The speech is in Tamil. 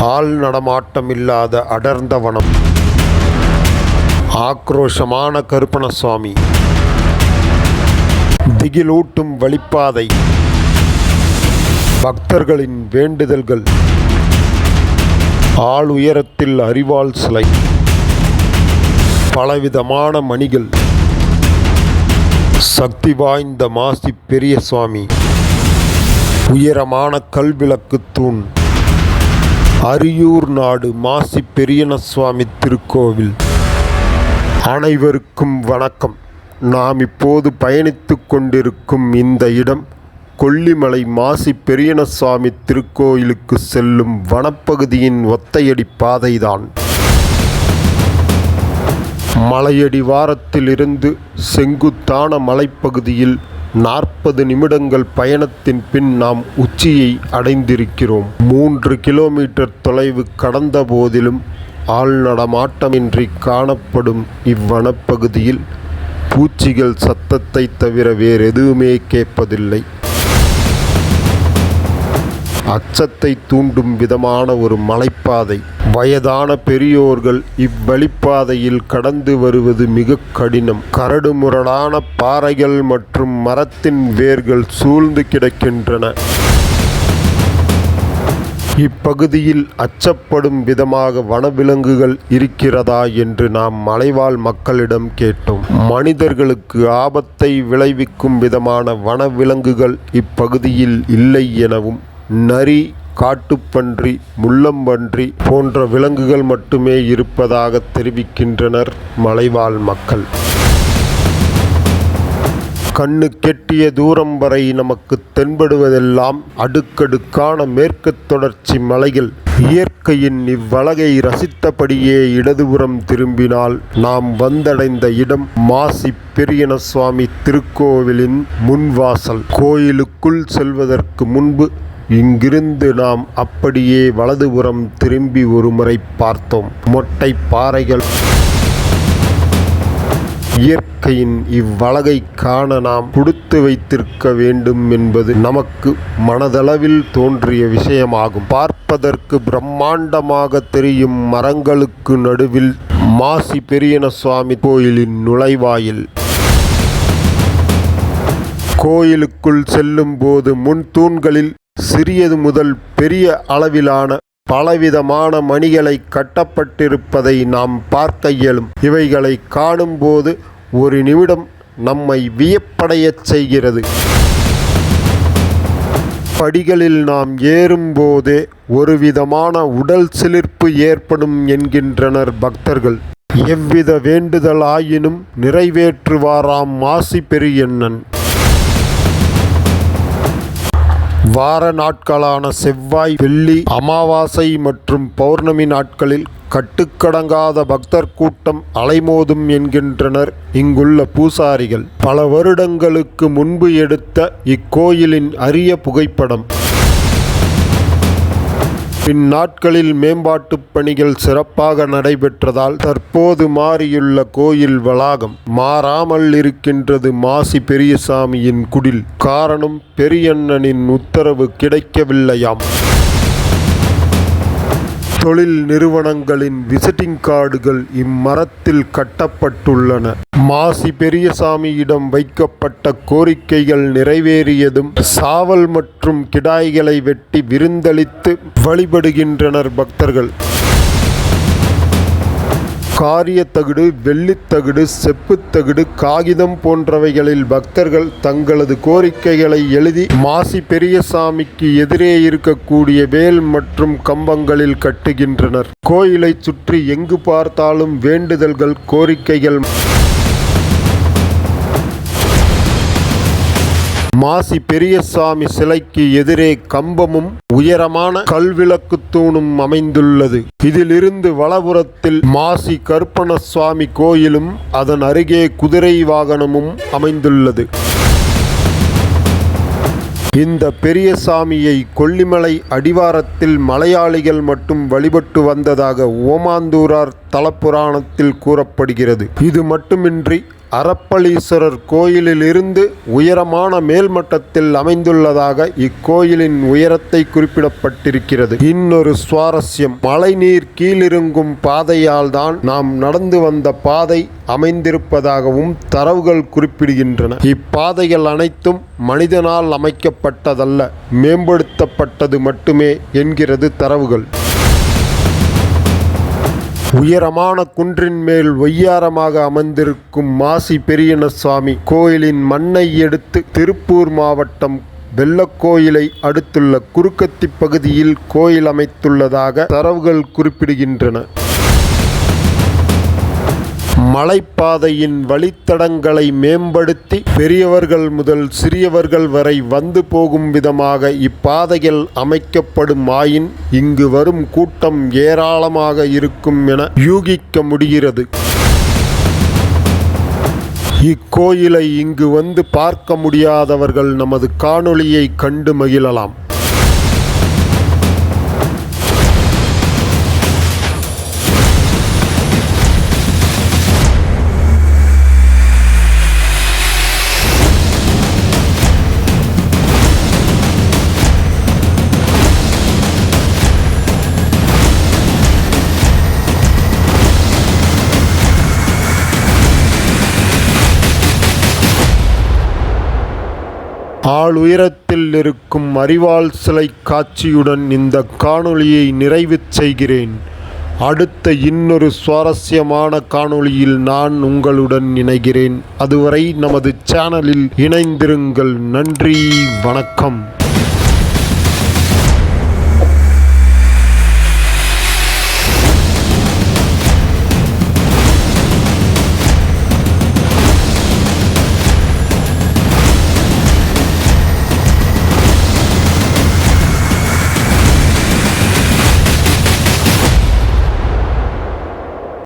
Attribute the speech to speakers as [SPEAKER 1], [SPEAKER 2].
[SPEAKER 1] ஆள் நடமாட்டம் இல்லாத அடர்ந்த வனம். ஆக்ரோஷமான கருப்பணசுவாமி திகிலூட்டும் வழிப்பாதை. பக்தர்களின் வேண்டுதல்கள். ஆள் உயரத்தில் அறிவாள் சிலை. பலவிதமான மணிகள். சக்தி வாய்ந்த மாசி பெரிய சுவாமி உயரமான கல்விளக்கு தூண். அரியூர் நாடு மாசி பெரியன சுவாமி திருக்கோவில். அனைவருக்கும் வணக்கம். நாம் இப்போது பயணித்து கொண்டிருக்கும் இந்த இடம் கொல்லிமலை மாசி பெரியனசுவாமி திருக்கோயிலுக்கு செல்லும் வனப்பகுதியின் ஒத்தையடி பாதைதான். மலையடி வாரத்திலிருந்து செங்குத்தான மலைப்பகுதியில் நாற்பது நிமிடங்கள் பயணத்தின் பின் நாம் உச்சியை அடைந்திருக்கிறோம். மூன்று கிலோமீட்டர் தொலைவு கடந்த போதிலும் ஆள் நடமாட்டமின்றி காணப்படும் இவ்வனப்பகுதியில் பூச்சிகள் சத்தத்தை தவிர வேறெதுவுமே கேட்பதில்லை. அச்சத்தை தூண்டும் விதமான ஒரு மலைப்பாதை வயதான பெரியோர்கள் இவ்வழிப்பாதையில் கடந்து வருவது மிக கடினம். கரடுமுரடான பாறைகள் மற்றும் மரத்தின் வேர்கள் சூழ்ந்து கிடக்கின்றன. இப்பகுதியில் அச்சப்படும் விதமாக வனவிலங்குகள் இருக்கிறதா என்று நாம் மலைவாழ் மக்களிடம் கேட்டோம். மனிதர்களுக்கு ஆபத்தை விளைவிக்கும் விதமான வனவிலங்குகள் இப்பகுதியில் இல்லை எனவும் நரி காட்டுப்பன்றி முள்ளம்பன்றி போன்ற விலங்குகள் மட்டுமே இருப்பதாக தெரிவிக்கின்றனர் மலைவாழ் மக்கள். கண்ணு கெட்டிய தூரம் வரை நமக்கு தென்படுவதெல்லாம் அடுக்கடுக்கான மேற்கு தொடர்ச்சி மலைகள். இயற்கையின் இவ்வழகை ரசித்தபடியே இடதுபுறம் திரும்பினால் நாம் வந்தடைந்த இடம் மாசி பெரியனசுவாமி திருக்கோவிலின் முன்வாசல். கோயிலுக்குள் செல்வதற்கு முன்பு இங்கிருந்து நாம் அப்படியே வலதுபுறம் திரும்பி ஒருமுறை பார்த்தோம். மொட்டை பாறைகள் இயற்கையின் இவ்வழகை காண நாம் கொடுத்து வைத்திருக்க வேண்டும் என்பது நமக்கு மனதளவில் தோன்றிய விஷயமாகும். பார்ப்பதற்கு பிரம்மாண்டமாக தெரியும் மரங்களுக்கு நடுவில் மாசி பெரியன சுவாமி கோயிலின் நுழைவாயில். கோயிலுக்குள் செல்லும் போது முன் தூண்களில் சிறியது முதல் பெரிய அளவிலான பலவிதமான மணிகளை கட்டப்பட்டிருப்பதை நாம் பார்க்க இயலும். இவைகளை காணும்போது ஒரு நிமிடம் நம்மை வியப்படையச் செய்கிறது. படிகளில் நாம் ஏறும்போதே ஒரு விதமான உடல் சிலிர்ப்பு ஏற்படும் என்கின்றனர் பக்தர்கள். எவ்வித வேண்டுதலாயினும் நிறைவேற்றுவாராம் மாசி பெரியண்ணன் வார நாட்களான செவ்வாய் வெள்ளி அமாவாசை மற்றும் பௌர்ணமி நாட்களில் கட்டுக்கடங்காத பக்தர் கூட்டம் அலைமோதும் என்கின்றனர் இங்குள்ள பூசாரிகள். பல வருடங்களுக்கு முன்பு எடுத்த இக்கோயிலின் அரிய புகைப்படம். பின்னாட்களில் மேம்பாட்டுப் பணிகள் சிறப்பாக நடைபெற்றதால் தற்போது மாறியுள்ள கோயில் வளாகம் மாறாமல் இருக்கின்றது மாசி பெரியசாமியின் குடில். காரணம் பெரியண்ணனின் உத்தரவு கிடைக்கவில்லையாம். தொழில் நிறுவனங்களின் விசிட்டிங் கார்டுகள் இம்மரத்தில் கட்டப்பட்டுள்ளன. மாசி பெரியசாமியிடம் வைக்கப்பட்ட கோரிக்கைகள் நிறைவேறியதும் சாவல் மற்றும் கிடாய்களை வெட்டி விருந்தளித்து வழிபடுகின்றனர் பக்தர்கள். காரியத்தகுடு வெள்ளித்தகுடு செப்புத்தகுடு காகிதம் போன்றவைகளில் பக்தர்கள் தங்களது கோரிக்கைகளை எழுதி மாசி பெரியசாமிக்கு எதிரே இருக்கக்கூடிய வேல் மற்றும் கம்பங்களில் கட்டுகின்றனர். கோயிலைச் சுற்றி எங்கு பார்த்தாலும் வேண்டுதல்கள் கோரிக்கைகள் மாசி பெரியசாமி சிலைக்கு எதிரே கம்பமும் உயரமான கல்விளக்கு தூணும் அமைந்துள்ளது. இதிலிருந்து வலபுறத்தில் மாசி கருப்பணசுவாமி கோயிலும் அதன் அருகே குதிரை வாகனமும் அமைந்துள்ளது. இந்த பெரியசாமியை கொல்லிமலை அடிவாரத்தில் மலையாளிகள் மட்டும் வழிபட்டு வந்ததாக ஓமாந்தூரார் தலப்புராணத்தில் கூறப்படுகிறது. இது மட்டுமின்றி அரப்பளீஸ்வரர் கோயிலிலிருந்து உயரமான மேல்மட்டத்தில் அமைந்துள்ளதாக இக்கோயிலின் உயரத்தை குறிப்பிடப்பட்டிருக்கிறது. இன்னொரு சுவாரஸ்யம் மழைநீர் கீழிருங்கும் பாதையால் தான் நாம் நடந்து வந்த பாதை அமைந்திருப்பதாகவும் தரவுகள் குறிப்பிடுகின்றன. இப்பாதைகள் அனைத்தும் மனிதனால் அமைக்கப்பட்டதல்ல மேம்படுத்தப்பட்டது மட்டுமே என்கிறது தரவுகள். உயரமான குன்றின் மேல் ஒய்யாரமாக அமர்ந்திருக்கும் மாசி பெரியனசுவாமி கோயிலின் மண்ணை எடுத்து திருப்பூர் மாவட்டம் வெள்ளக்கோயிலை அடுத்துள்ள குறுக்கத்தி பகுதியில் கோயில் அமைத்துள்ளதாக தரவுகள் குறிப்பிடுகின்றன. மலைப்பாதையின் வழித்தடங்களை மேம்படுத்தி பெரியவர்கள் முதல் சிறியவர்கள் வரை வந்து போகும் விதமாக இப்பாதைகள் அமைக்கப்படும் ஆயின் இங்கு வரும் கூட்டம் ஏராளமாக இருக்கும் என யூகிக்க முடிகிறது. இக்கோயிலை இங்கு வந்து பார்க்க முடியாதவர்கள் நமது காணொளியை கண்டு மகிழலாம். ஆள் உயரத்தில் இருக்கும் அறிவால் சிலை காட்சியுடன் இந்த காணொளியை நிறைவு செய்கிறேன். அடுத்த இன்னொரு சுவாரஸ்யமான காணொளியில் நான் உங்களுடன் இணைகிறேன். அதுவரை நமது சேனலில் இணைந்திருங்கள். நன்றி வணக்கம்.